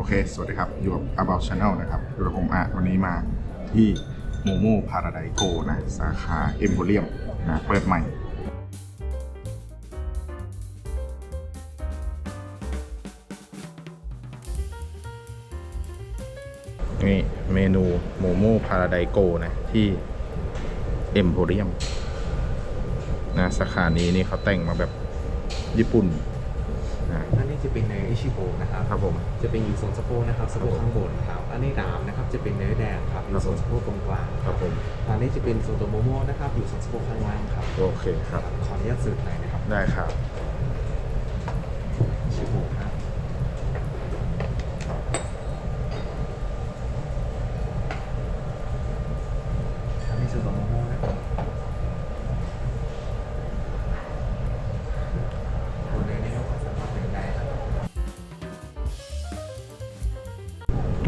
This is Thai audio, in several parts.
โอเค สวัสดีครับ อยู่กับ About Channel นะครับอยู่กับผมอะวันนี้มาที่โมโม่พาราไดโกนะ สาขาเอ็มโพเรียมนะ เปิดใหม่ นี่เมนูโมโม่พาราไดโกนะที่เอ็มโพเรียมนะสาขานี้นี่เขาแต่งมาแบบญี่ปุ่นนะ จะเป็นเนื้ออิชิโบะนะครับ ครับผม จะเป็นอยู่ส่วนสะโพกนะครับสะโพกข้างบนครับ อันนี้ดามนะครับจะเป็นเนื้อแดงครับอยู่ส่วนสะโพกตรงกลางครับผมอันนี้จะเป็นส่วนตัวโมโม่นะครับอยู่ส่วนสะโพกข้างล่างครับ โอเคครับ ขออนุญาตสืบหน่อยนะครับ ได้ครับอิชิโบะ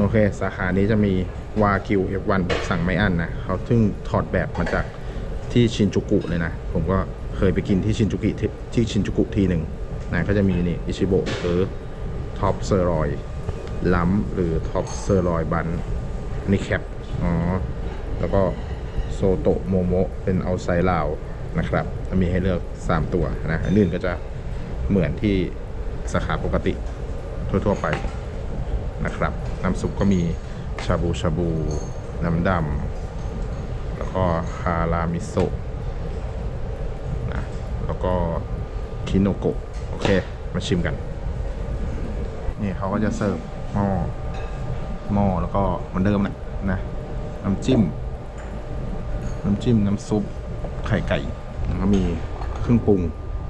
โอเค สาขานี้จะมีวากิว F1 แบบสั่งไม่อั้นนะเขาซึ่งถอดแบบมาจากที่ชินจูกุเลยนะ ผมก็เคยไปกินที่ชินจูกุที่ชินจูกุทีหนึ่งนะก็จะมีนี่อิชิโบะหรือท็อปเซอร์รอยล้ำหรือท็อปเซอร์รอยบันนี่แคปอ๋อแล้วก็โซโตะโมโมะเป็นเอาไซลาวนะครับมีให้เลือก 3 ตัวนะอันอื่นก็จะเหมือนที่สาขาปกติทั่ว ๆ ไปนะครับ น้ำซุปก็มีชาบูชาบู น้ำดำแล้วก็คารามิโซะนะแล้วก็คิโนโกะโอเค มาชิมกัน นี่เขาก็จะเสิร์ฟหม้อหม้อแล้วก็เหมือนเดิมแหละนะ น้ำจิ้ม น้ำจิ้ม น้ำซุป ไข่ไก่ แล้วก็มีเครื่องปรุง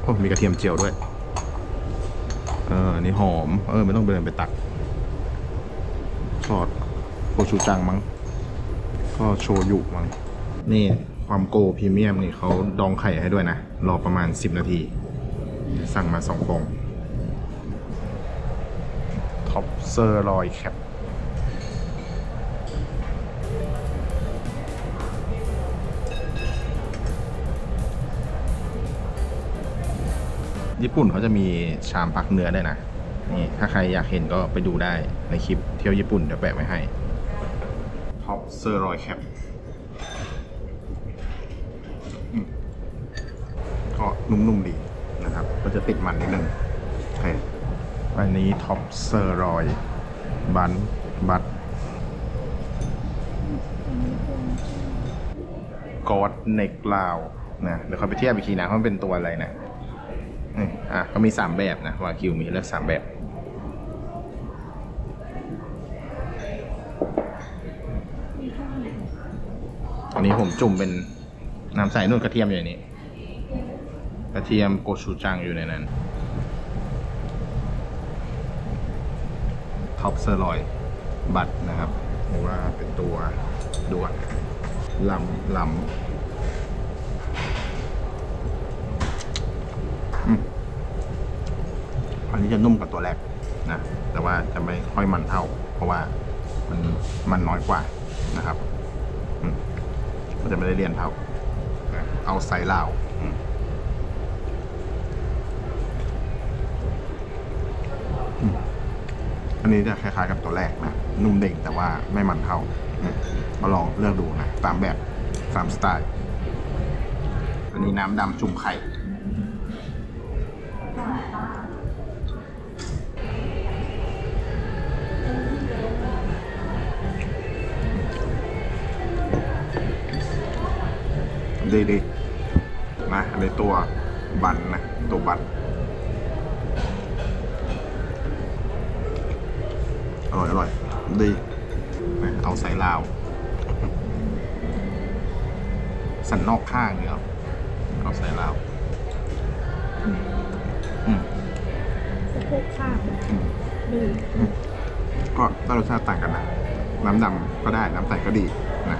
โอ้มีกระเทียมเจียวด้วย เออนนี้หอม เออ ไม่ต้องเดินไปตัก ซอสโคชูจังมั้งก็โชยุมั้งนี่ความโกพรีเมียมนี่เขาดองไข่ให้ด้วยนะ รอประมาณ 10 นาที สั่งมาสองฟองท็อปเซอร์ลอยแคปญี่ปุ่นเขาจะมีชามปักเนื้อด้วยนะ นี่ถ้าใครอยากเห็นก็ไปดูได้ในคลิปเที่ยวญี่ปุ่นเดี๋ยวแปะไว้ให้ท็อปเซอร์รอยแคปก็นุ่มๆดีนะครับ ก็จะติดมันนิดนึงโอเคอันนี้ท็อปเซอร์รอยบันบัตกอดเน็กลาวนะเดี๋ยวเขาไปเทียบอีกทีนะว่าเป็นตัวอะไรนะอะก็มี 3 แบบนะวาคิวมีเลือก3แบบ อันนี้ผมจุ่มเป็นน้ำใสนุ่นกระเทียมอยู่ในนี้ กระเทียมโกชูจังอยู่ในนั้นท็อปเซอร์ลอยบัตนะครับหรือว่าเป็นตัวดวดลำลำอันนี้จะนุ่มกว่าตัวแรกนะแต่ว่าจะไม่ค่อยมันเท่า เพราะว่ามันมันน้อยกว่านะครับ มันจะไม่ได้เรียนเท่านะเอาไซลาวอืมอืมอันนี้จะคล้ายๆกับตัวแรกนะ นุ่มเด้งแต่ว่าไม่มันเท่าอืมมาลองเลือกดูนะ ตามแบบตามสไตล์ อันนี้น้ำดำจุ่มไข่ ดีดีนะอันนี้ตัวบันนะ ตัวบันอร่อยอร่อยดีนะเอาใส่ลาว สันนอกข้างเนี่ยเอาเอาใส่ลาวอืมอืมสะโพกข้างอืมดีก็ได้รสชาติต่างกันนะ น้ำดำก็ได้น้ำใสก็ดีนะ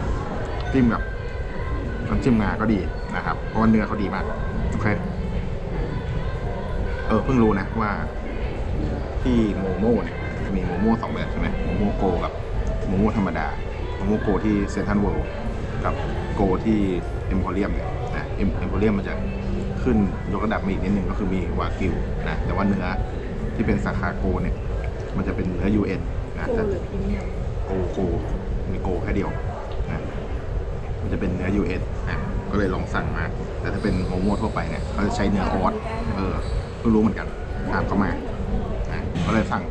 จิ้มกับ น้ำจิ้มงาก็ดีนะครับ เพราะว่าเนื้อเขาดีมากโอเคเออเพิ่งรู้นะว่า ที่โมโม่เนี่ยจะมีโมโม่สองแบบใช่ไหมโมโม่โกกับโมโม่ธรรมดาโมโม่โกที่เซนทรัลเวิลด์กับโกที่เอ็มพอเรียมเนี่ยนะเอ็มเอ็มพอเรียมมันจะขึ้นยกระดับมาอีกนิดนึงก็คือมีวากิวนะแต่ว่าเนื้อที่เป็นสาขาโกเนี่ย มันจะเป็นเนื้อ UN นะโกแต่หรือพรีเมียมโกโกมีโกแค่เดียว จะเป็นเนื้อ US นะก็เลยลองสั่งมา แต่ถ้าเป็นโมโม่ทั่วไปเนี่ยเขาจะใช้เนื้อออสเออเพิ่งรู้เหมือนกันถามเขามานะก็เลยสั่ง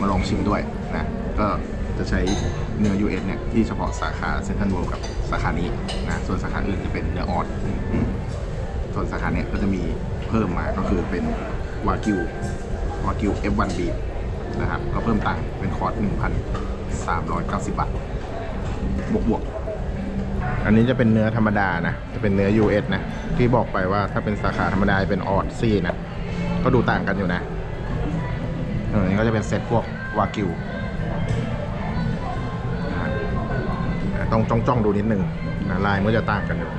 มาลองชิมด้วยนะก็จะใช้เนื้อ US เนี่ยที่เฉพาะสาขาเซนทรัลเวิลด์กับสาขานี้นะส่วนสาขาอื่นจะเป็นเนื้อออสอืมส่วนสาขาเนี่ยก็จะมีเพิ่มมาก็คือเป็นวากิววากิว F1 b นะครับก็เพิ่มตังค์เป็นคอร์ส1,390 บาท บวกบวกๆ อันนี้จะเป็นเนื้อธรรมดานะ จะเป็นเนื้อ US นะ ที่บอกไปว่าถ้าเป็นสาขาธรรมดาเป็นออดซี่นะ ก็ดูต่างกันอยู่นะอันนี้ก็จะเป็นเซตพวกวากิวต้องจ้องจ้องดูนิดนึงนะลายมันจะต่างกันอยู่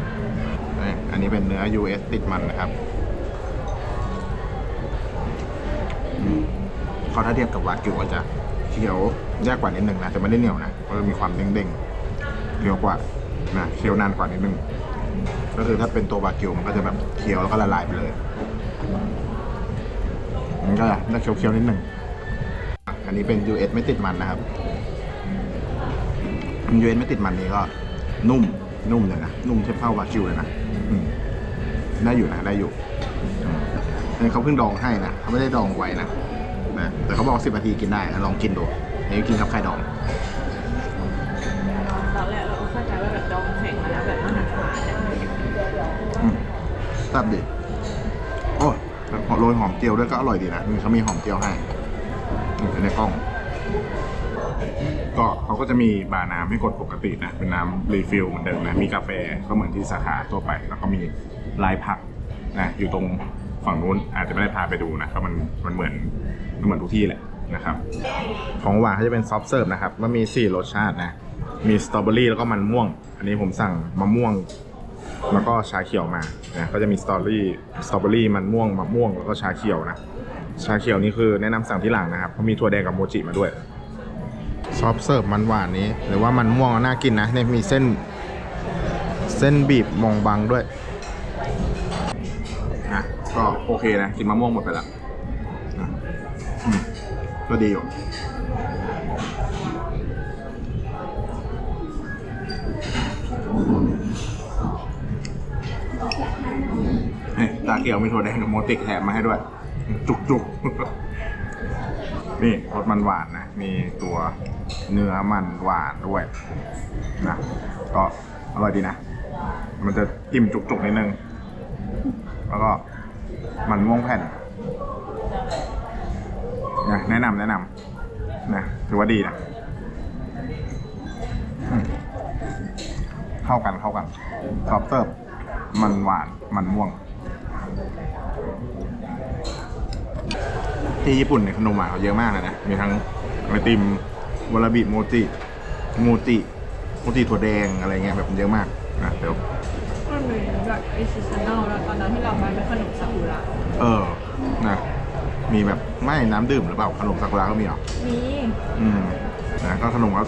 อันนี้เป็นเนื้อ US ติดมันนะครับเขาถ้าเทียบกับวากิวก็จะเคี้ยวยากกว่านิดนึงนะแต่ไม่ได้เหนียวนะก็จะมีความเด้งๆเคี้ยวกว่า นะเคี้ยวนานกว่านิดนึง ก็คือถ้าเป็นตัววากิวมันก็จะแบบเคี้ยวแล้วก็ละลายไปเลยมันก็น่าเคี้ยวๆนิดนึงอันนี้เป็น US ไม่ติดมันนะครับ US ไม่ติดมันนี้ก็นุ่มนุ่มเลยนะนุ่มเทียบเท่าวากิวเลยนะได้อยู่นะได้อยู่อันนี้เขาเพิ่งดองให้นะเขาไม่ได้ดองไว้นะนะแต่เขาบอกสิบนาทีกินได้ลองกินดูอันนี้กินกับไข่ดอง แซ่บดิโอ้ยโรยหอมเจียวด้วยก็อร่อยดีนะมีเขามีหอมเจียวให้ในกล้อง ก็เขาก็จะมีบาร์น้ำให้กดปกตินะ เป็นน้ำรีฟิลเหมือนเดิมนะ มีกาแฟก็เหมือนที่สาขาทั่วไป แล้วก็มีลายผักนะ อยู่ตรงฝั่งนู้นอาจจะไม่ได้พาไปดูนะก็มันมันเหมือนมันเหมือนทุกที่แหละนะครับ ของหวานเขาจะเป็นซอฟต์เสิร์ฟนะครับ มันมี 4 รสชาตินะ มีสตรอเบอรี่แล้วก็มันม่วง อันนี้ผมสั่งมะม่วง แล้วก็ชาเขียวมานะก็จะมีสตรอเบอรี่สตรอเบอรี่มันม่วงมะม่วงแล้วก็ชาเขียวนะชาเขียวนี่คือแนะนำสั่งที่หลังนะครับเพราะมีถั่วแดงกับโมจิมาด้วยซอฟเสิร์ฟมันหวานนี้ หรือว่ามันม่วงน่ากินนะเนี่ยมีเส้นเส้นบีบมองบังด้วยนะก็โอเคนะกินมะม่วงหมดไปแล้วนะก็ดีอยู่ เกี๊ยวมีถั่วแดงกับโมติกแถมมาให้ด้วย จุกจุกๆนี่รสมันหวานนะ มีตัวเนื้อมันหวานด้วยนะก็อร่อยดีนะ มันจะอิ่มจุกๆนิดนึง แล้วก็มันม่วงแผ่นนะแนะนำแนะนำนะถือว่าดีนะเข้ากันเข้ากันซอฟต์เสิร์ฟมันหวานมันม่วง ที่ญี่ปุ่นเนี่ยขนมหวานเขาเยอะมากเลยนะ มีทั้งไอติมวาราบิโมจิโมจิโมจิถั่วแดงอะไรเงี้ยแบบเยอะมากนะเดี๋ยวมันเหมือนแบบไอซีซันแนลแล้วตอนนั้นที่เรามาเป็นขนมซากุระเออนะมีแบบไม่น้ำดื่มหรือเปล่าขนมซากุระก็มีเหรอมีอืมนะก็ขนมก็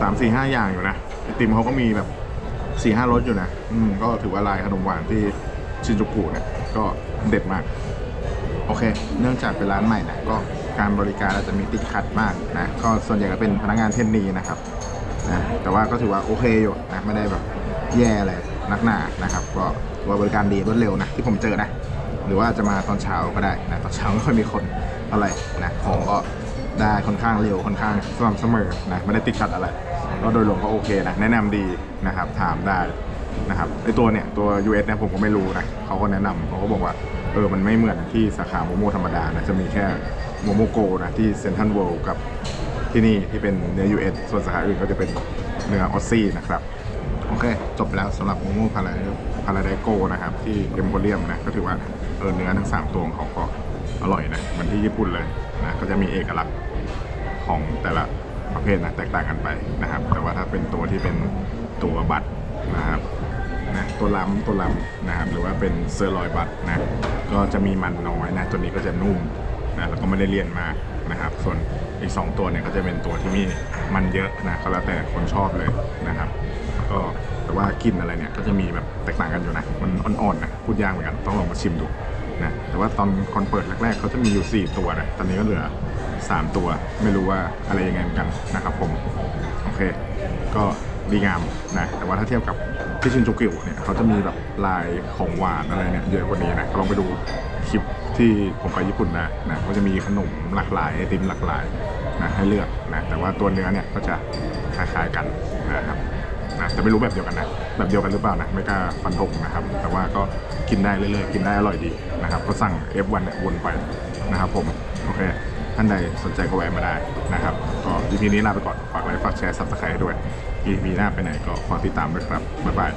สามสี่ห้าอย่างอยู่นะไอติมเขาก็มีแบบสี่ห้ารสอยู่นะ อืมก็ถือว่าลายขนมหวานที่ชินจูกุเนี่ยก็เด็ดมากโอเค เนื่องจากเป็นร้านใหม่นะก็การบริการอาจจะมีติดขัดมากนะก็ส่วนใหญ่ก็เป็นพนักงานเทนนีนะครับนะแต่ว่าก็ถือว่าโอเคอยู่นะไม่ได้แบบแย่อะไรนักหนานะครับ ก็ว่าบริการดีรวดเร็วนะที่ผมเจอนะ หรือว่าจะมาตอนเช้าก็ได้นะตอนเช้าไม่ค่อยมีคนอะไรนะของก็ได้ค่อนข้างเร็วค่อนข้างสม่ำเสมอนะไม่ได้ติดขัดอะไรก็โดยรวมก็โอเคนะแนะนำดีนะครับถามได้นะครับไอตัวเนี่ยตัว US เนี่ยผมก็ไม่รู้นะเขาก็แนะนำเขาก็บอกว่า เออ มันไม่เหมือนที่สาขาโมโมธรรมดานะ จะมีแค่โมโมโกนะ ที่เซนทันเวิลด์กับที่นี่ที่เป็นเนื้อ US ส่วนสาขาอื่นก็จะเป็นเนื้อออสซี่นะครับ โอเค จบแล้วสำหรับโมโมพาราพาราไดโกนะครับ ที่เอมโพเรียมนะ ก็ถือว่าเออเนื้อทั้ง 3 ตัวของเขาก็อร่อยนะเหมือนที่ญี่ปุ่นเลยนะก็จะมีเอกลักษณ์ของแต่ละประเภทนะแตกต่างกันไปนะครับ แต่ว่าถ้าเป็นตัวที่เป็นตัวบัตรนะครับ ตัวล้ำตัวล้ำนะครับหรือว่าเป็นเซอร์ลอยบัตรนะก็จะมีมันน้อยนะตัวนี้ก็จะนุ่มนะแล้วก็ไม่ได้เลี่ยนมากนะครับ ส่วนอีก 2 ตัวเนี่ยก็จะเป็นตัวที่มีมันเยอะนะก็แล้วแต่คนชอบเลยนะครับ ก็แต่ว่ากลินอะไรเนี่ยก็จะมีแบบแตกต่างกันอยู่นะมันอ่อนๆนะพูดยากเหมือนกันต้องลองมาชิมดูนะแต่ว่าตอนคอนเปิดแรกๆเขาจะมีอยู่ 4 ตัวนะตอนนี้ก็เหลือ 3 ตัวไม่รู้ว่าอะไรยังไงเหมือนกันนะครับผมโอเค ก็ ดีงามนะแต่ว่าถ้าเทียบกับที่ชินจูกิวเนี่ยเขาจะมีแบบลายของหวานอะไรเนี่ยเยอะกว่านี้นะลองไปดูคลิปที่ผมไปญี่ปุ่นนะนะเขาจะมีขนมหลากหลายไอติมหลากหลายนะให้เลือกนะแต่ว่าตัวเนื้อเนี่ยก็จะคล้ายๆกันนะครับนะแต่ไม่รู้แบบเดียวกันนะแบบเดียวกันหรือเปล่านะไม่กล้าฟันธงนะครับแต่ว่าก็กินได้เรื่อยๆกินได้อร่อยดีนะครับก็สั่ง F1 เนี่ยวนไปนะครับผมโอเคท่านใดสนใจก็แวะมาได้นะครับก็ EP นี้ลาไปก่อนฝากไลค์ฝากแชร์ subscribe ด้วย EP หน้าไปไหนก็ฝากติดตามด้วยครับ บ๊ายบาย